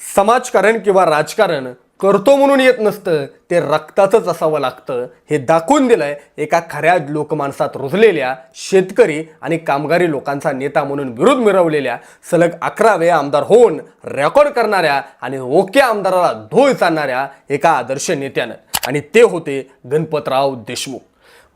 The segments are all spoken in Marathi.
समाजकारण किंवा राजकारण करतो म्हणून येत नसतं ते रक्ताचंच असावं लागतं. हे दाखवून दिलंय एका खऱ्या लोकमानसात रुजलेल्या शेतकरी आणि कामगारी लोकांचा नेता म्हणून विरोध मिरवलेल्या सलग अकरा वेळा आमदार होऊन रेकॉर्ड करणाऱ्या आणि ओके आमदाराला धूळ चालणाऱ्या एका आदर्श नेत्यानं. आणि ते होते गणपतराव देशमुख.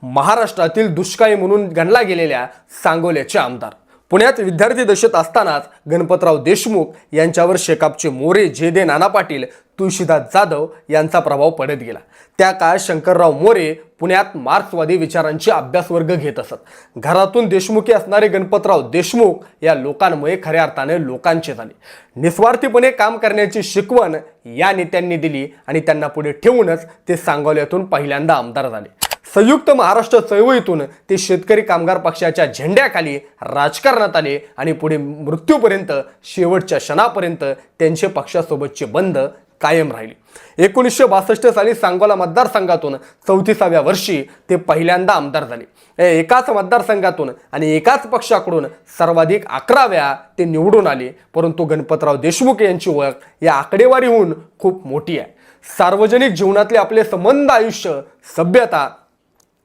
महाराष्ट्रातील दुष्काळी म्हणून गणला गेलेल्या सांगोल्याचे आमदार. पुण्यात विद्यार्थी दशेत असतानाच गणपतराव देशमुख यांच्यावर शेकापचे मोरे जे दे नाना पाटील तुळशीदास जाधव यांचा प्रभाव पडत गेला. त्या काळात शंकरराव मोरे पुण्यात मार्क्सवादी विचारांची अभ्यासवर्ग घेत असत. घरातून देशमुखी असणारे गणपतराव देशमुख या लोकांमुळे खऱ्या अर्थाने लोकांचे झाले. निस्वार्थीपणे काम करण्याची शिकवण या नेत्यांनी दिली आणि त्यांना पुढे ठेवूनच ते सांगोल्यातून पहिल्यांदा आमदार झाले. संयुक्त महाराष्ट्र चळवळीतून ते शेतकरी कामगार पक्षाच्या झेंड्याखाली राजकारणात आले आणि पुढे मृत्यूपर्यंत शेवटच्या क्षणापर्यंत त्यांचे पक्षासोबतचे बंध कायम राहिले. एकोणीसशे बासष्ट साली सांगोला मतदारसंघातून चौतीसाव्या वर्षी ते पहिल्यांदा आमदार झाले. एकाच मतदारसंघातून आणि एकाच पक्षाकडून सर्वाधिक अकरा वेळा ते निवडून आले. परंतु गणपतराव देशमुख यांची ओळख या आकडेवारीहून खूप मोठी आहे. सार्वजनिक जीवनातले आपले संबंध आयुष्य सभ्यता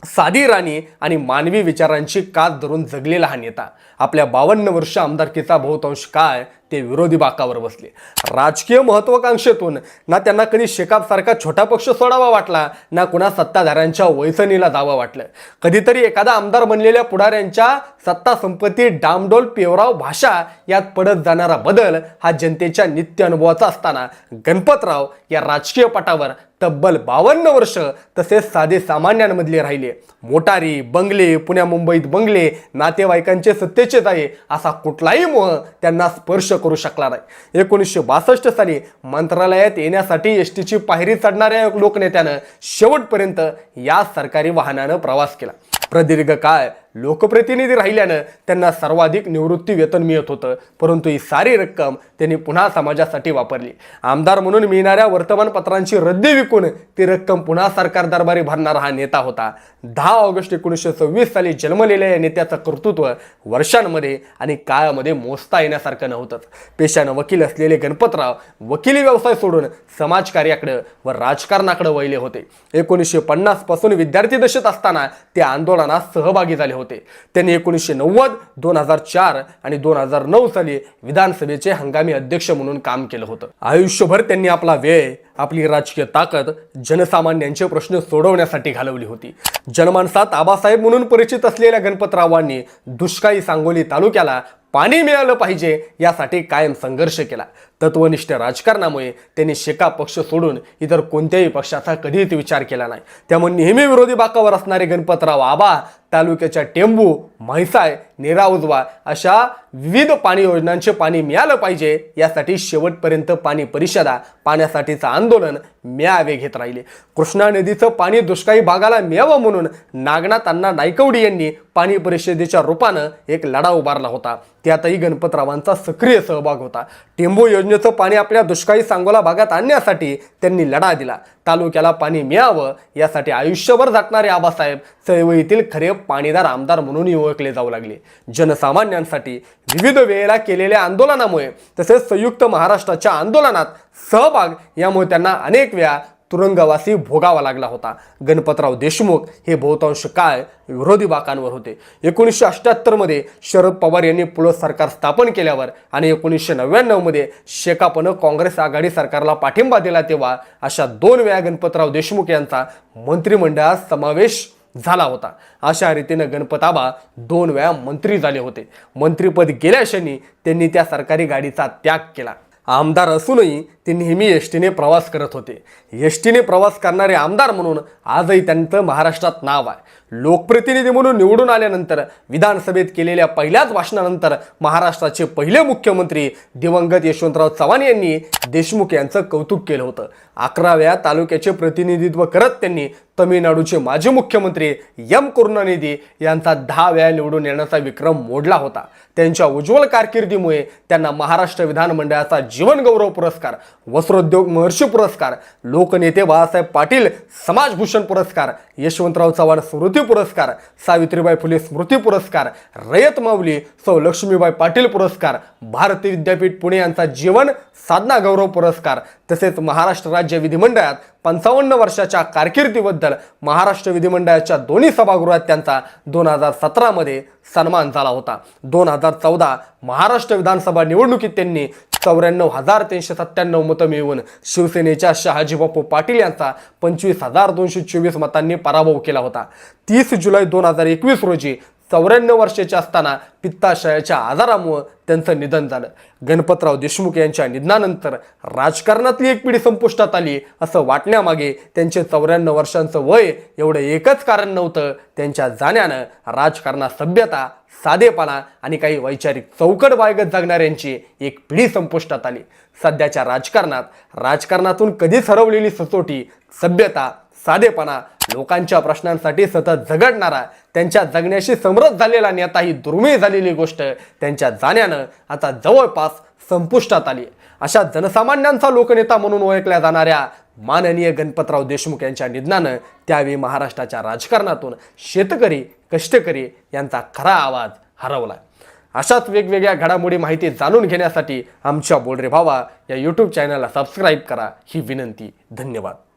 साधी राणी आणि मानवी विचारांची कात धरून जगलेला हा नेता. आपल्या बावन्न वर्ष आमदारकीचा बहुतांश काळ ते विरोधी बाकावर बसले. राजकीय महत्वाकांक्षेतून ना त्यांना कधी शेकापसारखा छोटा पक्ष सोडावा वाटला ना कुणा सत्ताधाऱ्यांच्या वैसनीला जावं वाटलं. कधीतरी एखादा आमदार बनलेल्या पुढाऱ्यांच्या सत्ता संपत्ती डामडोल पेवराव भाषा यात पडत जाणारा बदल हा जनतेच्या नित्य अनुभवाचा असताना गणपतराव या राजकीय पटावर तब्बल बावन्न वर्ष तसेच साधे सामान्यांमधले राहिले. मोटारी बंगले पुण्या मुंबईत बंगले नातेवाईकांचे सत्तेचे जाये असा कुठलाही मोह त्यांना स्पर्श करू शकला नाही. एकोणीसशे बासष्ट साली मंत्रालयात येण्यासाठी एस टीची पायरी चढणाऱ्या लोकनेत्यानं शेवटपर्यंत या सरकारी वाहनानं प्रवास केला. प्रदीर्घ काळ लोकप्रतिनिधी राहिल्यानं त्यांना सर्वाधिक निवृत्ती वेतन मिळत होतं परंतु ही सारी रक्कम त्यांनी पुन्हा समाजासाठी वापरली. आमदार म्हणून मिळणाऱ्या वर्तमानपत्रांची रद्दी विकून ती रक्कम पुन्हा सरकार दरबारी भरणारा हा नेता होता. दहा ऑगस्ट एकोणीसशे सव्वीस साली जन्मलेल्या या नेत्याचं कर्तृत्व वर्षांमध्ये आणि काळामध्ये मोजता येण्यासारखं नव्हतंच. पेशानं वकील असलेले गणपतराव वकिली व्यवसाय सोडून समाजकार्याकडं व राजकारणाकडे वळले होते. एकोणीसशे पन्नासपासून विद्यार्थी दशेत असताना ते आंदोलनात सहभागी झाले होते. त्यांनी एकोणीसशे नव्वद दोन हजार चार आणि दोन हजार नऊ साली विधानसभेचे हंगामी अध्यक्ष म्हणून काम केलं होतं. आयुष्यभर त्यांनी आपला वेळ आपली राजकीय ताकद जनसामान्यांचे प्रश्न सोडवण्यासाठी घालवली होती. जनमानसात आबासाहेब म्हणून परिचित असलेल्या गणपतरावांनी दुष्काळी सांगोली तालुक्याला पाणी मिळालं पाहिजे यासाठी कायम संघर्ष केला. तत्वनिष्ठ राजकारणामुळे त्यांनी शेका पक्ष सोडून इतर कोणत्याही पक्षाचा कधीच विचार केला नाही. त्यामुळे नेहमी विरोधी बाकावर असणारे गणपतराव आबा तालुक्याच्या टेंबू म्हैसाळ निरा उजवा अशा विविध पाणी योजनांचे पाणी मिळालं पाहिजे यासाठी शेवटपर्यंत पाणी परिषदा पाण्यासाठीचं आंदोलन मिळावे घेत राहिले. कृष्णा नदीचं पाणी दुष्काळी भागाला मिळावं म्हणून नागनाथ अण्णा नायकवडी यांनी पाणी परिषदेच्या रूपानं एक लढा उभारला होता. त्यातही गणपतरावांचा सक्रिय सहभाग होता. टेंबू योजनेचं पाणी आपल्या दुष्काळी सांगोला भागात आणण्यासाठी त्यांनी लढा दिला. तालुक्याला पाणी मिळावं यासाठी आयुष्यभर झटणारे आबासाहेब चळवळीतील खरे पाणीदार आमदार म्हणूनही ओळखले जाऊ लागले. जनसामान्यांसाठी विविध वेळेला केलेल्या आंदोलनामुळे तसेच संयुक्त महाराष्ट्राच्या आंदोलनात सहभाग यामुळे त्यांना अनेक वेळा तुरुंगवासी भोगावा लागला होता. गणपतराव देशमुख हे बहुतांश काळ विरोधी बाकांवर होते. एकोणीसशे अठ्ठ्याहत्तरमध्ये शरद पवार यांनी पुळ सरकार स्थापन केल्यावर आणि एकोणीसशे नव्याण्णवमध्ये शेकापनं काँग्रेस आघाडी सरकारला पाठिंबा दिला तेव्हा अशा दोन वेळा गणपतराव देशमुख यांचा मंत्रिमंडळात समावेश झाला होता. अशा रीतीनं गणपताबा दोन वेळा मंत्री झाले होते. मंत्रीपद गेल्या क्षणी त्यांनी त्या सरकारी गाडीचा त्याग केला. आमदार असूनही ते नेहमी एस टीने प्रवास करत होते. एस टीने प्रवास करणारे आमदार म्हणून आजही त्यांचं महाराष्ट्रात नाव आहे. लोकप्रतिनिधी म्हणून निवडून आल्यानंतर विधानसभेत केलेल्या पहिल्याच भाषणानंतर महाराष्ट्राचे पहिले मुख्यमंत्री दिवंगत यशवंतराव चव्हाण यांनी देशमुख यांचं कौतुक केलं होतं. अकराव्या तालुक्याचे प्रतिनिधित्व करत त्यांनी तमिळनाडूचे माजी मुख्यमंत्री एम करुणानिधी यांचा दहा वेळा निवडून येण्याचा विक्रम मोडला होता. त्यांच्या उज्ज्वल कारकिर्दीमुळे त्यांना महाराष्ट्र विधानमंडळाचा जीवनगौरव पुरस्कार वस्त्रोद्योग महर्षी पुरस्कार लोकनेते बाळासाहेब पाटील समाजभूषण पुरस्कार यशवंतराव चव्हाण स्मृती पुरस्कार सावित्रीबाई फुले स्मृती पुरस्कार रयत माऊली सौ लक्ष्मीबाई पाटील पुरस्कार भारतीय विद्यापीठ पुणे यांचा जीवन साधना गौरव पुरस्कार तसेच महाराष्ट्र राज्य विधिमंडळात पंचावन्न वर्षाच्या कारकिर्दीबद्दल महाराष्ट्र विधिमंडळाच्या दोन्ही सभागृहात त्यांचा दोन हजार सतरामध्ये सन्मान झाला होता. दोन हजार चौदा महाराष्ट्र विधानसभा निवडणुकीत त्यांनी चौऱ्याण्णव हजार तीनशे सत्त्याण्णव मतं मिळवून शिवसेनेच्या शहाजीबापू पाटील यांचा पंचवीस हजार दोनशे चोवीस मतांनी पराभव केला होता. तीस जुलै दोन हजार एकवीस रोजी चौऱ्याण्णव वर्षाचे असताना पित्ताशयाच्या आजारामुळं त्यांचं निधन झालं. गणपतराव देशमुख यांच्या निधनानंतर राजकारणातली एक पिढी संपुष्टात आली असं वाटण्यामागे त्यांचे चौऱ्याण्णव वर्षांचं वय एवढं एकच कारण नव्हतं. त्यांच्या जाण्यानं राजकारणात सभ्यता साधेपणा आणि काही वैचारिक चौकट बाळगत जगणाऱ्यांची एक पिढी संपुष्टात आली. सध्याच्या राजकारणात राजकारणातून कधीच हरवलेली सचोटी सभ्यता साधेपणा लोकांच्या प्रश्नांसाठी सतत झगडणारा त्यांच्या जगण्याशी समरस झालेला नेता ही दुर्मिळ झालेली गोष्ट. त्यांच्या जाण्यानं आता जवळपास संपुष्टात आली. अशा जनसामान्यांचा लोकनेता म्हणून ओळखल्या जाणाऱ्या माननीय गणपतराव देशमुख यांच्या निधनानं त्यावेळी महाराष्ट्राच्या राजकारणातून शेतकरी कष्टकरी यांचा खरा आवाज हरवला. अशाच वेगवेगळ्या घडामोडी माहिती जाणून घेण्यासाठी आमच्या बोलरे भावा या यूट्यूब चॅनलला सबस्क्राईब करा. ही विनंती. धन्यवाद.